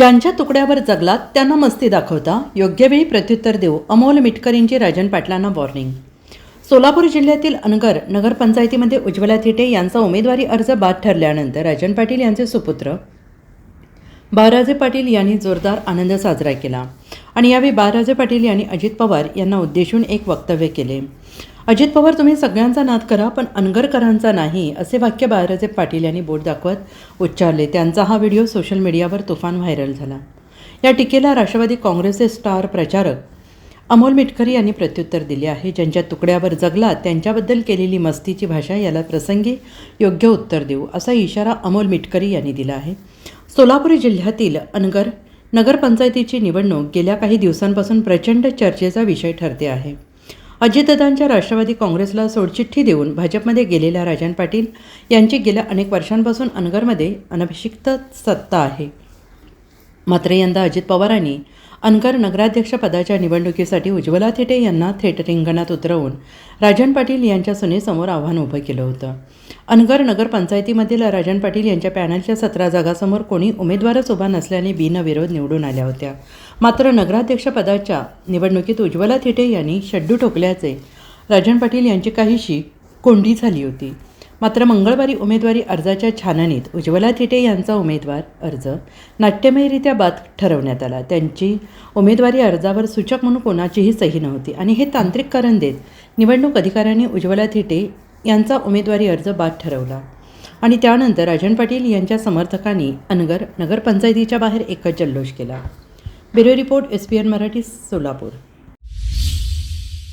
ज्यांच्या तुकड्यावर जगलात त्यांना मस्ती दाखवता योग्य वेळी प्रत्युत्तर देऊ अमोल मिटकरींची राजन पाटलांना वॉर्निंग सोलापूर जिल्ह्यातील अनगर नगरपंचायतीमध्ये उज्ज्वला थिटे यांचा उमेदवारी अर्ज बाद ठरल्यानंतर राजन पाटील यांचे सुपुत्र बाळराजे पाटील यांनी जोरदार आनंद साजरा केला. आणि यावेळी बाळराजे पाटील यांनी अजित पवार यांना उद्देशून एक वक्तव्य केले. अजित पवार तुम्ही सगळ्यांचा नाद करा पण अनगरकरांचा नाही असे वाक्य बाळराजे पाटील यांनी बोट दाखवत उच्चारले. त्यांचा हा व्हिडिओ सोशल मीडियावर तुफान व्हायरल झाला. या टीकेला राष्ट्रवादी काँग्रेसचे स्टार प्रचारक अमोल मिटकरी यांनी प्रत्युत्तर दिले आहे. ज्यांच्या तुकड्यावर जगला त्यांच्याबद्दल केलेली मस्तीची भाषा याला प्रसंगी योग्य उत्तर देऊ असा इशारा अमोल मिटकरी यांनी दिला आहे. सोलापूर जिल्ह्यातील अनगर नगरपंचायतीची निवडणूक गेल्या काही दिवसांपासून प्रचंड चर्चेचा विषय ठरते आहे. अजितदादांच्या राष्ट्रवादी काँग्रेसला सोडचिठ्ठी देऊन भाजपमध्ये गेलेल्या राजन पाटील यांची गेल्या अनेक वर्षांपासून अनगरमध्ये अनभिषिक्त सत्ता आहे. मात्र यंदा अजित पवारांनी अनगर नगराध्यक्षपदाच्या निवडणुकीसाठी उज्ज्वला थेटे यांना थेट रिंगणात उतरवून राजन पाटील यांच्या सुनेसमोर आव्हान उभं केलं होतं. अनगर नगरपंचायतीमधील राजन पाटील यांच्या पॅनलच्या सतरा जागासमोर कोणी उमेदवारच उभा नसल्याने बिनविरोध निवडून आल्या होत्या. मात्र नगराध्यक्षपदाच्या निवडणुकीत उज्ज्वला थेटे यांनी शड्डू ठोकल्याचे राजन पाटील यांची काहीशी कोंडी झाली होती. मात्र मंगळवारी उमेदवारी अर्जाच्या छाननीत उज्ज्वला थिटे यांचा उमेदवार अर्ज नाट्यमयरित्या बाद ठरवण्यात आला. त्यांची उमेदवारी अर्जावर सूचक म्हणून कोणाचीही सही नव्हती आणि हे तांत्रिक कारण देत निवडणूक अधिकाऱ्यांनी उज्ज्वला थिटे यांचा उमेदवारी अर्ज बाद ठरवला. आणि त्यानंतर राजन पाटील यांच्या समर्थकांनी अनगर नगरपंचायतीच्या बाहेर एकच जल्लोष केला. Bureau report S P N Marathi Solapur.